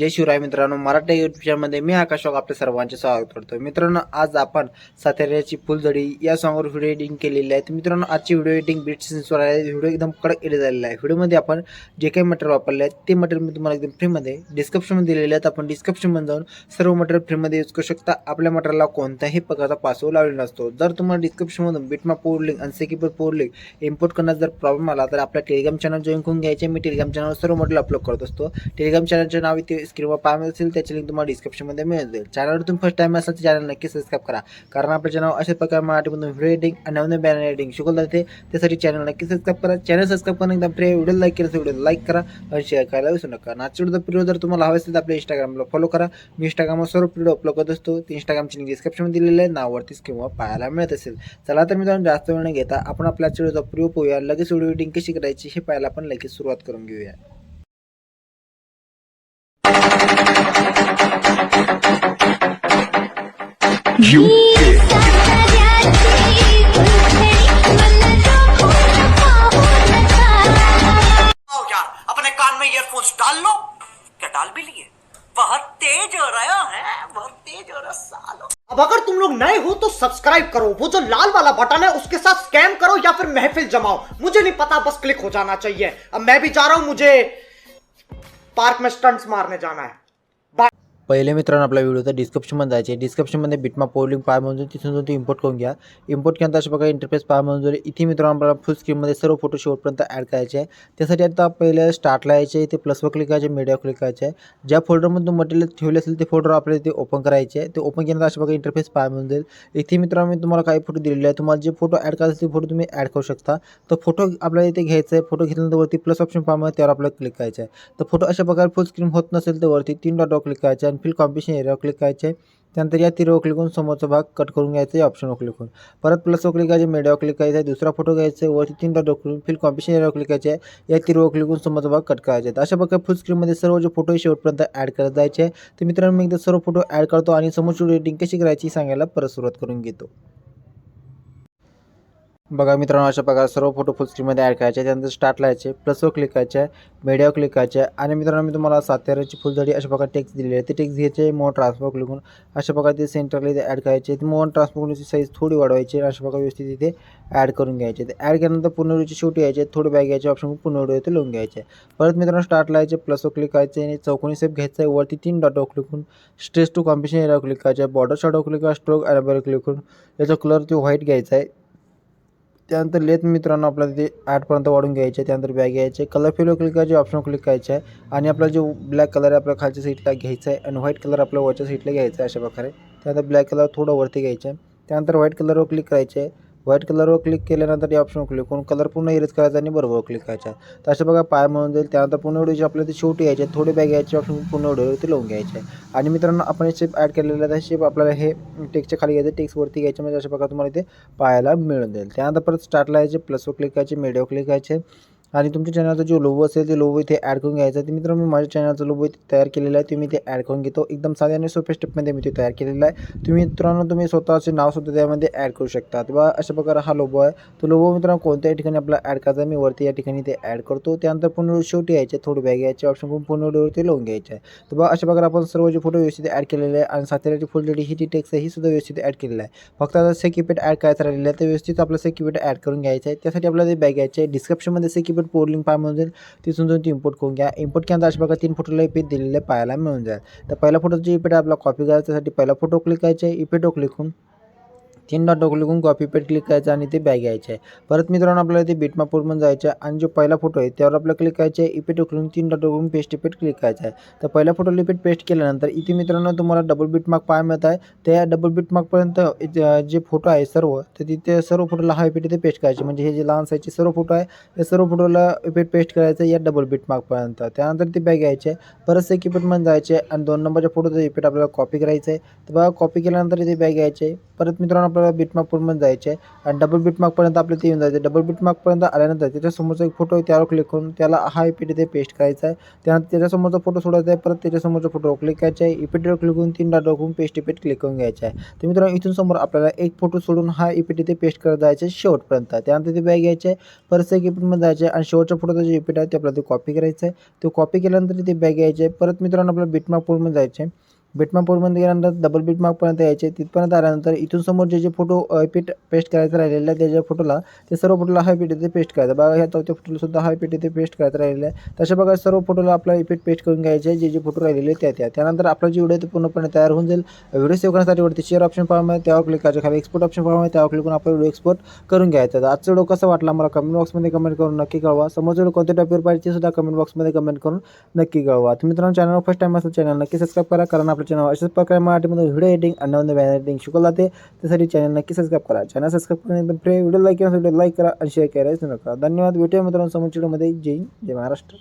जय शिवराय मित्रांनो मराठी युट्यूब चॅनलमध्ये मी आकाश आपल्या सर्वांचे स्वागत करतो मित्रांनो आज आपण साताऱ्याची फुलझडी या सॉंगवर व्हिडिओ एडिटिंग केलेली आहे. तर मित्रांनो आजची व्हिडिओ एडिटिंग बीट सेन्सवर आहे. व्हिडिओ एकदम कडक एडिट झालेला आहे. व्हिडिओमध्ये आपण जे काही मटेरियल वापरले आहे ते मटेरियल मी तुम्हाला एकदम फ्रीमध्ये डिस्क्रिप्शनमध्ये दिलेले आहेत. आपण डिस्क्रिप्शनमध्ये जाऊन सर्व मटेरियल फ्रीमध्ये यूज करू शकता. आपल्या मटेरियलला कोणत्याही प्रकारचा पासवर्ड लावलेला नसतो. जर तुम्हाला डिस्क्रिप्शनमधून बीटमा पोर लिंक अनसेक्युअर पोर लिंक इम्पोर्ट करण्यात जर प्रॉब्लेम आला तर आपल्या टेलिग्राम चॅनल जॉईन करून घ्यायचे. मी टेलिग्राम चॅनलवर सर्व मटेरियल अपलोड करत असतो. टेलिग्राम चॅनलचे नाव इथे किंवा पाहायला असेल त्याची लिंक तुम्हाला डिस्क्रिप्शनमध्ये मिळून जाईल. चॅनलवर तुम्ही फर्स्ट टाइम असाल तर चॅनल नक्की सबस्क्राईब करा. कारण आपलं चॅनल अशा प्रकारे मराठीमधून व्हिडिओ एडिटिंग आणि नवीन बॅनर एडिटिंग शिकवलं जाते. त्यासाठी चॅनल नक्की सबस्क्राईब करा. चॅनल सबस्क्राईब करून एकदम फ्री व्हिडिओ लाईक केला व्हिडिओ लाईक करा आणि शेअर करायला विसरू नका. नाचच्या व्हिडिओ जर तुम्हाला हवे असेल तर आपल्या इंस्टाग्रामला फॉलो करा. मी इंस्टाग्रामवर सर्व व्हिडिओ अपलोड करत असतो. ते इंस्टाग्रामची लिंक डिस्क्रिप्शनमध्ये दिलेलं आहे. नावरतीच किंवा पाहायला मिळत असेल. चला तर मित्रांनो जास्त वेळ न घेता आपण आपल्या व्हिडिओचा प्रिव्ह्यू पोहूया. लगेच व्हिडिओ एडिटिंग कशी करायची हे पाहायला आपण लगेच सुरुवात करून घेऊया. You. आओ अपने कान में ईयरफोन्स डाल लो। क्या डाल भी लिए? बहुत तेज हो रहा है बहुत तेज हो रहा सालो। अब अगर तुम लोग नए हो तो सब्सक्राइब करो। वो जो लाल वाला बटन है उसके साथ स्कैम करो या फिर महफिल जमाओ। मुझे नहीं पता बस क्लिक हो जाना चाहिए। अब मैं भी जा रहा हूँ मुझे पार्क में स्टंट्स मारने जाना है। पहिले मित्रांनो आपल्या तर डिस्क्रिप्शनमध्ये जायचे डिस्क्रिप्शनमध्ये बिटमा पोलिंग पाय म्हणून तिथून जाऊन ते इम्पोर्ट करून घ्या. इम्पोर्ट केल्यानंतर अशा प्रकारे इंटरफेस पाय म्हणून जर इथे मित्रांनो आपल्याला फुल स्क्रीनमध्ये सर्व फोटो शेवटपर्यंत ॲड करायचे आहे. त्यासाठी आता पहिले स्टार्टला यायचे इथे प्लसवर क्लिक करायचे मीडियावर क्लिक करायचे आहे. ज्या फोल्डरमध्ये तुम्ही मटेरियल ठेवले असेल ते फोल्डर आपल्याला इथे ओपन करायचे आहे. ते ओपन केल्यानंतर अशा प्रकारे इंटरफेस पाय म्हणून जाईल. इथे मित्रांनो मी तुम्हाला काही फोटो दिलेले आहे तुम्हाला जे फोटो ॲड करायचे ते फोटो तुम्ही ॲड करू शकता. तर फोटो आपल्याला इथे घ्यायचा आहे. फोटो घेतल्यानंतर वरती प्लस ऑप्शन पाहिजे त्यावर आपल्याला क्लिक करायचं आहे. तर फोटो अशा प्रकारे फुल स्क्रीन होत नसेल तर वरती तीन डॉटवर क्लिक करायचे आणि फिल कॉम्पिशन एरियावर क्लिक करायचे त्यानंतर या तिरवर क्लिक करून समोरचा भाग कट करून घ्यायचा या ऑप्शनवर क्लिक करून. परत प्लसवर क्लिक करायचे मीडियावर क्लिक करायचं आहे दुसरा फोटो घ्यायचा आहे वरती तीन डॉट करून फिल कॉम्पिशन एरियावर क्लिक करायचे आहे या तिरवर क्लिक करून समोरचा भाग कट करायचे आहे अशा प्रकारे फुल स्क्रीनमध्ये सर्व जे फोटो शेवटपर्यंत ॲड करत जायचे आहे. तर मित्रांनो मी एकदा सर्व फोटो ॲड करतो आणि समोरची एडिटिंग कशी करायची सांगायला परत सुरुवात करून घेतो. बघा मित्रांनो अशा प्रकारे सर्व फोटो फुल स्क्रीनमध्ये ॲड करायचे. त्यानंतर स्टार्ट लावायचे प्लसवर क्लिक करायचे आहे मीडियावर क्लिक करायचे. आणि मित्रांनो मी तुम्हाला सातेराची फुलझडी अशा प्रकारे टेक्स्ट दिलेली आहे. ते टेक्स्ट घ्यायचे मोहन ट्रान्सफर क्लिक अशा प्रकारे ते सेंटरला इथे ॲड करायचे. ते मोहन ट्रान्सफर साईज थोडी वाढवायची अशा प्रकारे व्यवस्थित इथे ॲड करून घ्यायचे. ते ॲड केल्यानंतर पूर्ण शेवटी यायचे. थोडे बॅग घ्यायचे ऑप्शन पूर्ण व्हिडिओ इथे लिहून घ्यायचे. परत मित्रांनो स्टार्ट लावायचे प्लसवर क्लिक करायचे आणि चौकोनी सेप घ्यायचं. आहे वरती तीन डॉटवर लिखून स्ट्रेस टू कॉम्पिशन एरियावर क्लिक करायचे. आहे बॉर्डर शॉटवर क्लिक करा स्ट्रोक अरेबर क्लिक करून. याचा कलर ते व्हाईट घ्यायचा आहे त्यानंतर लेथ मित्रांनो आपल्याला ते आठपर्यंत वाढून घ्यायचे. त्यानंतर बॅग घ्यायचे. कलर फिलो क्लिक करायचे ऑप्शन क्लिक करायचे. आहे आणि आपला जो ब्लॅक कलर आहे आपल्या खालच्या सीटला घ्यायचा आहे. आणि व्हाईट कलर आपल्या वरच्या सीटला घ्यायचा आहे अशा प्रकारे. त्यानंतर ब्लॅक कलर थोडं वरती घ्यायचं. आहे त्यानंतर व्हाईट कलरवर क्लिक करायचे. आहे व्हाईट कलरवर क्लिक केल्यानंतर या ऑप्शन क्लिक करून कलर पूर्ण इरेज करायचा आणि बरोबर क्लिक करायचा. तर अशा बघा पाय म्हणून जाईल त्यानंतर पूर्ण व्हिडिओची आपल्याला ते शेवटी यायचे आहे थोडे बॅग यायची ऑप्शन पूर्ण व्हिडिओवरती लावून घ्यायचे. आहे आणि मित्रांनो आपण शेप ॲड केलेला आहे शेप आपल्याला हे टेक्सच्या खाली घ्यायचं टेक्सवरती घ्यायचे म्हणजे अशा प्रकारे तुम्हाला इथे पाहायला मिळून जाईल. त्यानंतर परत स्टार्टला यायचे प्लसवर क्लिक करायचे मीडियावर क्लिक करायचे. आणि तुमच्या चॅनलचा जो लोगो असेल ते लोगो इथे ॲड करून घ्यायचा. तर मित्रांनो मी माझ्या चॅनलचा लोगो इथे तयार केलेला आहे. तुम्ही ते ॲड करून घेतो. एकदम साध्या आणि सोप्या स्टेपमध्ये मी ते तयार केलेला आहे. तुम्ही मित्रांनो तुम्ही स्वतःचे नावसुद्धा त्यामध्ये ॲड करू शकता. किंवा अशा प्रकारे हा लोगो आहे. तो लोगो मित्रांनो कोणत्याही ठिकाणी आपला ॲड करायचा मी वरती या ठिकाणी ते ॲड करतो. त्यानंतर पूर्ण शेवटी यायचे थोडी बॅग यायचे ऑप्शन करून पूर्ण व्हिडिओवरती लावून घ्यायचे आहे. तर बा अशा प्रकारे आपण सर्व जे फोटो व्यवस्थित ॲड केलेले आहे आणि सातेराची फुलझडी ही जी आहे ही सुद्धा व्यवस्थित ॲड केलेलं आहे. फक्त आता सेकिपेट ॲड करायचं राहिलेलं आहे तर व्यवस्थित आपलं सेकिपेट ॲड करून घ्यायचं आहे. त्यासाठी आपल्याला ते बॅग यायचे आहे डिस्क्रिप्शनमध्ये सेकिपेट पोलिंग पाय म्हणून जाईल. तिथून जाऊन ती इम्पोर्ट करून घ्या. इम्पोर्ट केल्यानंतर अशा प्रकारे तीन फोटोला इफेक्ट दिलेले पाहायला मिळून जाईल. तर पहिला फोटोची इफेक्ट आपला कॉपी करायच्यासाठी पहिला फोटो क्लिक करायचे इफेक्टो क्लिक करून तीन dot click copy paste click करायचं आणि ते बॅग घ्यायचे आहे परत मित्रांनो आपल्याला ते बीटमापूर पण जायचं आहे. आणि जो पहिला फोटो आहे त्यावर आपल्याला क्लिक करायचं आहे. इपेट उकलून तीन डॉट करून पेस्ट इपेट क्लिक करायचं आहे. तर पहिल्या फोटो इफेक्ट पेस्ट केल्यानंतर इथे मित्रांनो तुम्हाला डबल बीट मार्क पाय मिळत आहे. त्या डबल बीट मार्कपर्यंत जे फोटो आहे सर्व तर तिथे सर्व फोटोला हा इपेट इथे पेस्ट करायचे. म्हणजे हे जे लहान साईजचे सर्व फोटो आहे त्या सर्व फोटोला इपेट पेस्ट करायचं या डबल बीटमार्कपर्यंत त्यानंतर ते बॅग घ्यायचे परत एक इपेटमध्ये जायचे. आणि दोन नंबरच्या फोटोचा इपेट आपल्याला कॉपी करायचं आहे. तर बघा कॉपी केल्यानंतर इथे बॅग घ्यायचे परत मित्रांनो आपल्याला आपल्याला बिटमार्क जायचे आहे. आणि डबल बिटमार्कपर्यंत आपल्याला ते येऊन जायचं डबल बिटमार्कपर्यंत आल्यानंतर त्याच्यासमोरचा एक फोटो आहे त्यावर क्लिक करून त्याला हा ई पी तिथे पेस्ट करायचा आहे. त्यानंतर त्याच्यासमोरचा फोटो सोडायचा आहे परत त्याच्यासमोरचा फोटो क्लिक करायचा आहे. इफेक्टवर क्लिक करून तीन डाटा करून पेस्ट इफेक्ट क्लिक करून घ्यायचा आहे. तर मित्रांनो इथून समोर आपल्याला एक फोटो सोडून हा इफेक्ट ते पेस्ट करत जायचं आहे शेवटपर्यंत. त्यानंतर ते बॅग घ्यायचे आहे. परत एक इफेक्टमध्ये जायचं आहे. आणि शेवटच्या फोटोचा जे इफेक्ट आहे ते आपल्याला ते कॉपी करायचं आहे. तो कॉपी केल्यानंतर ते बॅग घ्यायचे आहे. परत मित्रांनो आपल्याला बिटमार्क जायचं जायचे आहे. बिटमार्क पोलमध्ये गेल्यानंतर डबल बिटमार्कपर्यंत यायचे. तिथपर्यंत आल्यानंतर इथून समोर जे जे फोटो इफेक्ट पेस्ट करायचं राहिलेलं आहे त्याच्या फोटोला ते सर्व फोटोला हा इफेक्ट इथे पेस्ट करायचं. बघा ह्या चौथ्या फोटोला सुद्धा हा इफेक्ट इथे पेस्ट करायचं राहिलेलं आहे. तशा बघा सर्व फोटोला आपल्याला इफेक्ट पेस्ट करून घ्यायचे. जे जे फोटो राहिलेले त्या त्या. त्यानंतर आपला जे व्हिडिओ ते पूर्णपणे तयार होऊन जाईल. व्हिडिओ सेव्ह करण्यासाठी वरती शेअर ऑप्शन पाहावं त्यावर क्लिक करायचं. खाली एक्सपोर्ट ऑप्शन फॉर्म आहे. त्यावर क्लिक करून आपला व्हिडिओ एक्सपोर्ट करून घ्यायचा. आजचा व्हिडिओ कसा वाटला मला कमेंट बॉक्समध्ये कमेंट करून नक्की कळवा. समोर व्हिडिओ कोणत्या टॉपिकवर पाहिजे ते सुद्धा कमेंट बॉक्समध्ये कमेंट करून नक्की कळवा. तुम्ही मित्रांनो चॅनल फर्स्ट टाइम असेल चॅनल नक्की सबस्क्राईब करा. कारण आपलं चॅनल अशाच प्रकारे मराठीमध्ये व्हिडिओ एडिटिंग आणि नवीन नवीन एडिटिंग शिकवलं जाते त्यासाठी चॅनल नक्की सबस्क्राईब करा. चॅनल सबस्क्राईब करून एकदम फ्री व्हिडिओ लाईक केला व्हिडिओ लाईक करा आणि शेअर करायचं नका धन्यवाद. भेटूया मित्रांनो समोरच्या व्हिडिओमध्ये. जय जय महाराष्ट्र.